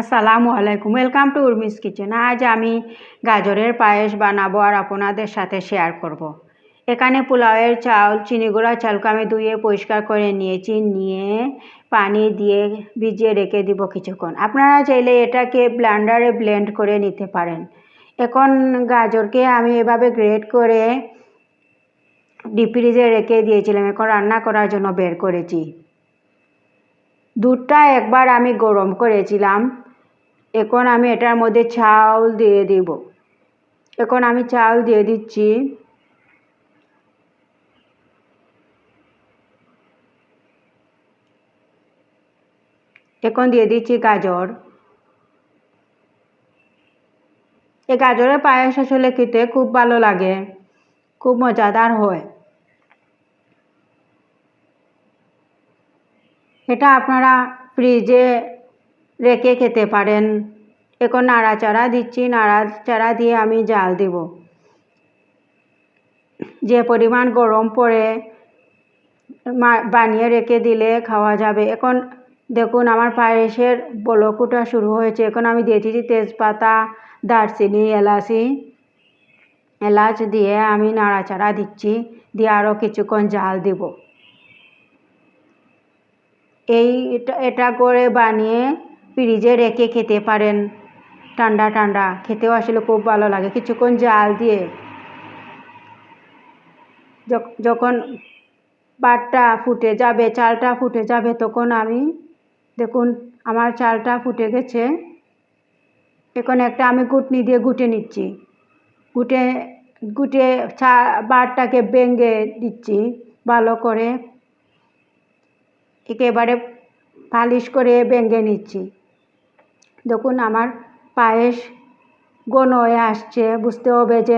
আসসালামু আলাইকুম welcome to Urmi's kitchen আজ আমি গাজরের পায়েস বানাবো আর আপনাদের সাথে শেয়ার করব। এখানে পোলাওয়ের চাল চিনি গুঁড়া, চালকে আমি ধুয়ে পরিষ্কার করে নিয়েছি। নিয়ে পানি দিয়ে ভিজিয়ে রেখে দিব কিছুক্ষণ। আপনারা চাইলে এটাকে ব্লান্ডারে ব্লেন্ড করে নিতে পারেন। এখন গাজরকে আমি এভাবে গ্রেড করে ডিপ ফ্রিজে রেখে দিয়েছিলাম। এখন রান্না করার জন্য বের করেছি। দুধটা একবার আমি গরম করেছিলাম। এখন আমি এটার মধ্যে চাউল দিয়ে দিব। এখন আমি চাল দিয়ে দিচ্ছি। এখন দিয়ে দিচ্ছি গাজর। এই গাজরের পায়েস আসলে খেতে খুব ভালো লাগে, খুব মজাদার হয়। এটা আপনারা ফ্রিজে রেখে খেতে পারেন। এখন নাড়াচাড়া দিচ্ছি, নাড়াচাড়া দিয়ে আমি জাল দেব। যে পরিমাণ গরম পড়ে বানিয়ে রেখে দিলে খাওয়া যাবে। এখন দেখুন, আমার পায়েসের বলকুটা শুরু হয়েছে। এখন আমি দিয়ে দিচ্ছি তেজপাতা, দারচিনি, এলাচি। এলাচ দিয়ে আমি নাড়াচাড়া দিচ্ছি, দিয়ে আরও কিছুক্ষণ জাল দেব। এই এটা এটা করে বানিয়ে ফ্রিজে রেখে খেতে পারেন। ঠান্ডা ঠান্ডা। খেতেও আসলে খুব ভালো লাগে। কিছুক্ষণ জাল দিয়ে যখন পাটটা ফুটে যাবে, চালটা ফুটে যাবে, তখন আমি, দেখুন, আমার চালটা ফুটে গেছে। এখন একটা আমি গুটনি দিয়ে গুটে নিচ্ছি। গুটে গুটে চা বাটটাকে বেঙ্গে দিচ্ছি ভালো করে। একেবারে পালিশ করে বেঙ্গে নিচ্ছি। দেখুন আমার পায়েস ঘন হয়ে আসছে, বুঝতে হবে যে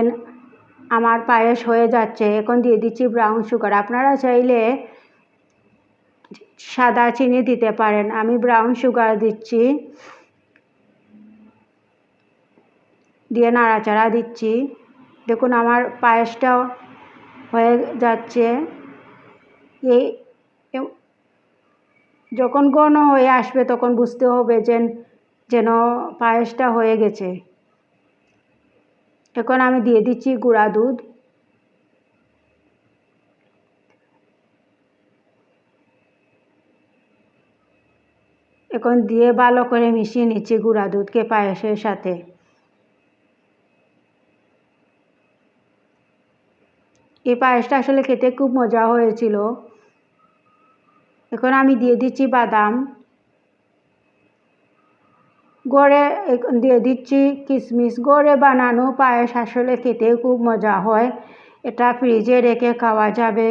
আমার পায়েস হয়ে যাচ্ছে। এখন দিয়ে দিচ্ছি ব্রাউন সুগার আপনারা চাইলে সাদা চিনি দিতে পারেন। আমি ব্রাউন সুগার দিচ্ছি। দিয়ে নাড়াচাড়া দিচ্ছি। দেখুন আমার পায়েসটাও হয়ে যাচ্ছে। এই, যখন ঘন হয়ে আসবে তখন বুঝতে হবে যে যেন পায়েসটা হয়ে গেছে। এখন আমি দিয়ে দিচ্ছি গুঁড়া দুধ। এখন দিয়ে ভালো করে মিশিয়ে নিচ্ছি গুঁড়া দুধকে পায়েসের সাথে। এই পায়েসটা আসলে খেতে খুব মজা হয়েছিল। এখন আমি দিয়ে দিচ্ছি বাদাম। গড়ে দিয়ে দিচ্ছি কিশমিশ গড়ে বানানো পায়েস আসলে খেতে খুব মজা হয়। এটা ফ্রিজে রেখে খাওয়া যাবে।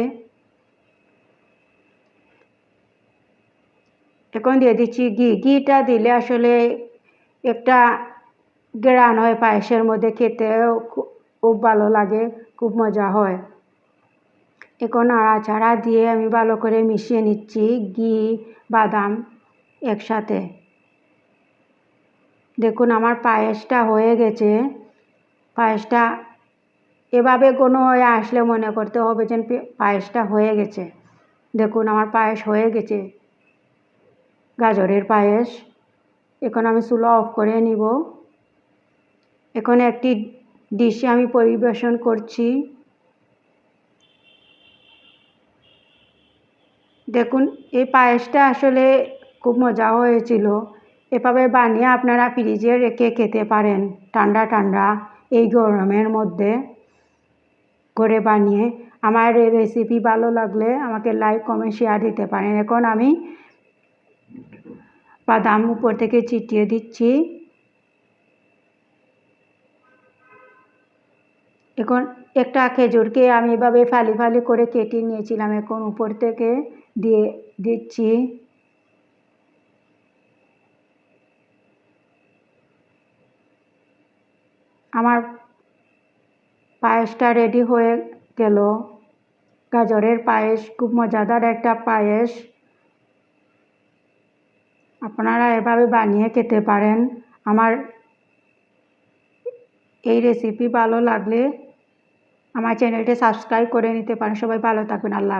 এখন দিয়ে দিচ্ছি ঘি। ঘিটা দিলে আসলে একটা গ্রান হয় পায়েসের মধ্যে। খেতেও খুব ভালো লাগে, খুব মজা হয়। এখন নাড়াচাড়া দিয়ে আমি ভালো করে মিশিয়ে নিচ্ছি ঘি, বাদাম একসাথে। দেখুন, আমার পায়েসটা হয়ে গেছে। পায়েসটা এভাবে কোনো হয়ে আসলে মনে করতে হবে যে পায়েসটা হয়ে গেছে। দেখুন, আমার পায়েস হয়ে গেছে। গাজরের পায়েস। এখন আমি চুলো অফ করে নিব। এখন একটি ডিশে আমি পরিবেশন করছি। দেখুন, এই পায়েসটা আসলে খুব মজা হয়েছিল। এভাবে বানিয়ে আপনারা ফ্রিজে রেখে খেতে পারেন। ঠান্ডা ঠান্ডা, এই গরমের মধ্যে করে বানিয়ে। আমার এই রেসিপি ভালো লাগলে আমাকে লাইক কমেন্ট শেয়ার দিতে পারেন। এখন আমি বাদাম উপর থেকে চিটিয়ে দিচ্ছি। এখন একটা খেজুরকে আমি এভাবে ফালি ফালি করে কেটে নিয়েছিলাম। এখন উপর থেকে দিয়ে দিচ্ছি। আমার পায়েসটা রেডি হয়ে গেল। গাজরের পায়েস খুব মজাদার একটা পায়েস। আপনারা এভাবে বানিয়ে খেতে পারেন। আমার এই রেসিপি ভালো লাগলে আমার চ্যানেলটি সাবস্ক্রাইব করে নিতে পারেন। সবাই ভালো থাকবেন আল্লাহ